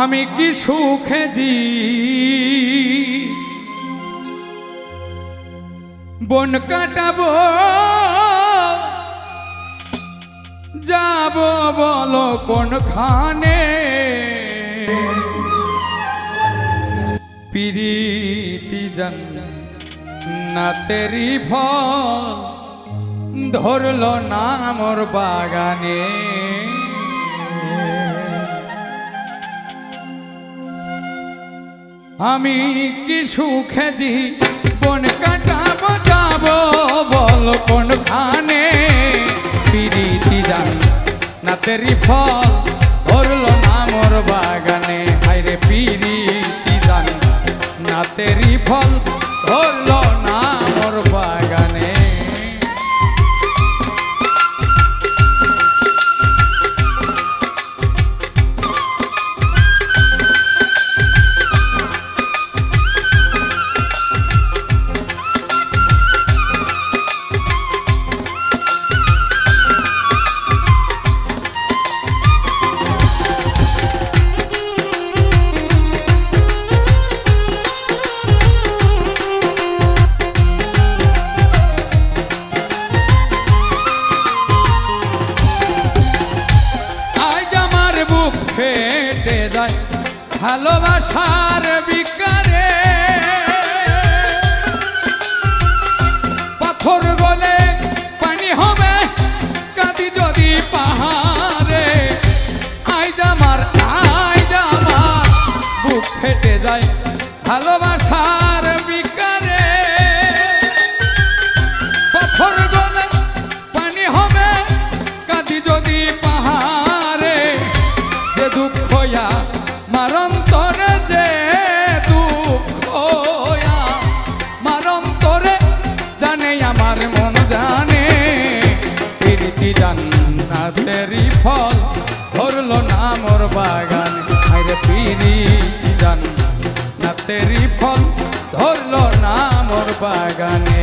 আমি কি সুখে জি? বন কাটাব, যাব বলো কোনখানে? পিরিতি জন না তেরি ফল, ধরল না মোর বাগানে। আমি কি সুখে জি বন কাটাবো, যাব? বল কোন খানে পিরিতি জান না তেরি ফল ধরল না মোর বাগানে। হাইরে পিরিতি জান না তেরি ফল যায় ভালোবাসার বিকারে পাথর বলে পানি হবে, কাঁদি যদি পাহাড়ে। আজ আমার আজ আমার, বুক ফেটে যায়। মোর বাগান আরে পিনি জান না তেরি ফল ধরল না মোর বাগানে।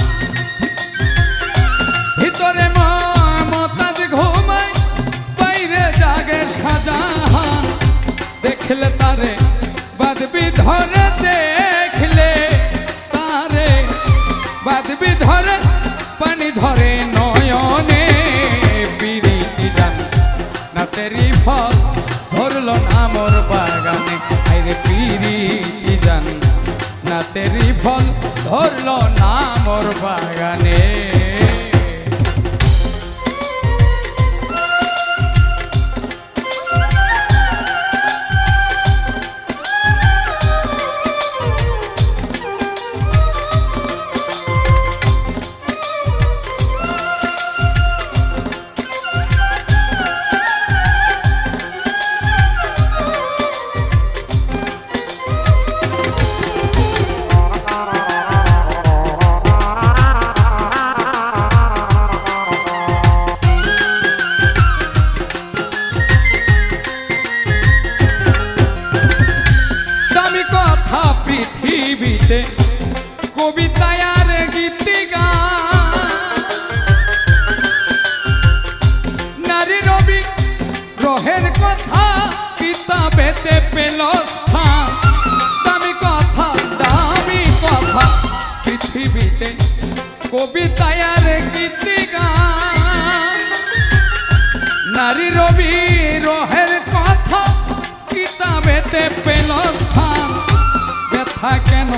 দেখলে তারে, বাদবি ধরে দেখলে তারে। বাদবি ধরে, পানি ধরে নয়নে পিরিতি জান না তেরি ফল ধরলো না মোর বাগানে, আইরে পিরিতি জান। না তেরি ফল ধরলো না মোর বাগানে। পৃথিবীতে কবিতায় আর গীতি নারী রবি গ্রহের কথা কিতাবেতে পেল স্থান। দামি কথা দামি কথা, পৃথিবীতে কবিতায় আর গীতি গান নারী রবি রোহের কথা কিতাবেতে পেল ব্যথা কেন?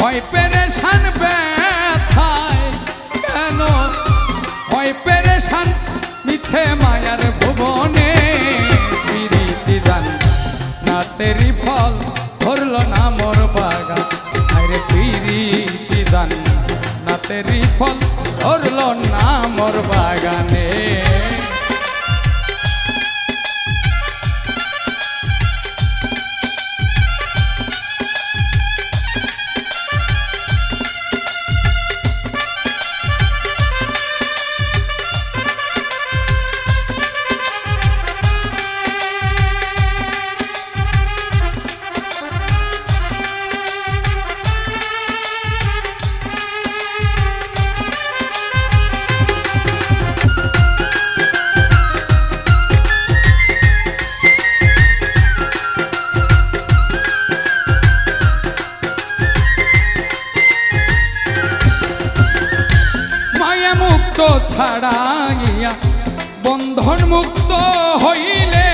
হয় পেরেশান ব্যথায় কেন? হয় পেরেশান মিছে মায়ার ভুবনে পিরিতি জান না তেরি ফল ধরল না মোর বাগান, আরে পিরিতি জান না তেরি ফল ছাড়াইয়া বন্ধন মুক্ত হইলে।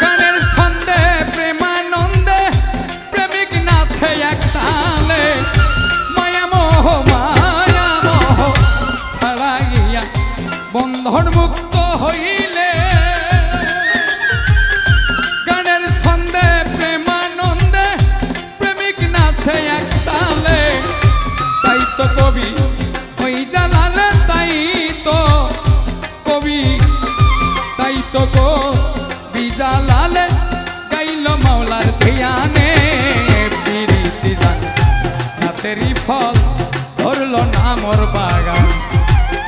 গানের ছন্দে, প্রেমানন্দে, প্রেমিক নাচে এক তালে। মায়া মোহ মায়া মোহ ছাড়াইয়া বন্ধন মুক্ত ফল ধরল না মোর বাগান।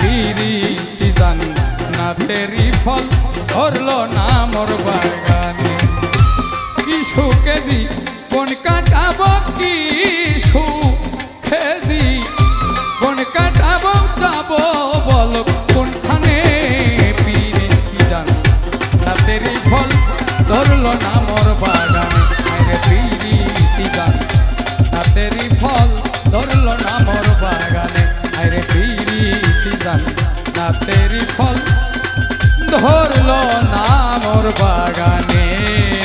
পিরিতি জান না তেরি ফল ধরল না মোর বাগানে। কি কেজি কোন কাটাবো, কি সুখেজি কোন কাটাবো, যাব বল কোনখানে? পিরে কি জান রাতেরই ফল ধরলো না মোর বাগানে। পিরিতি গান রাতেরই ফল ধরলো না মোর বাগানে। আরে পিরিতি না রাতেরই ফল। ধরল না মোর বাগানে।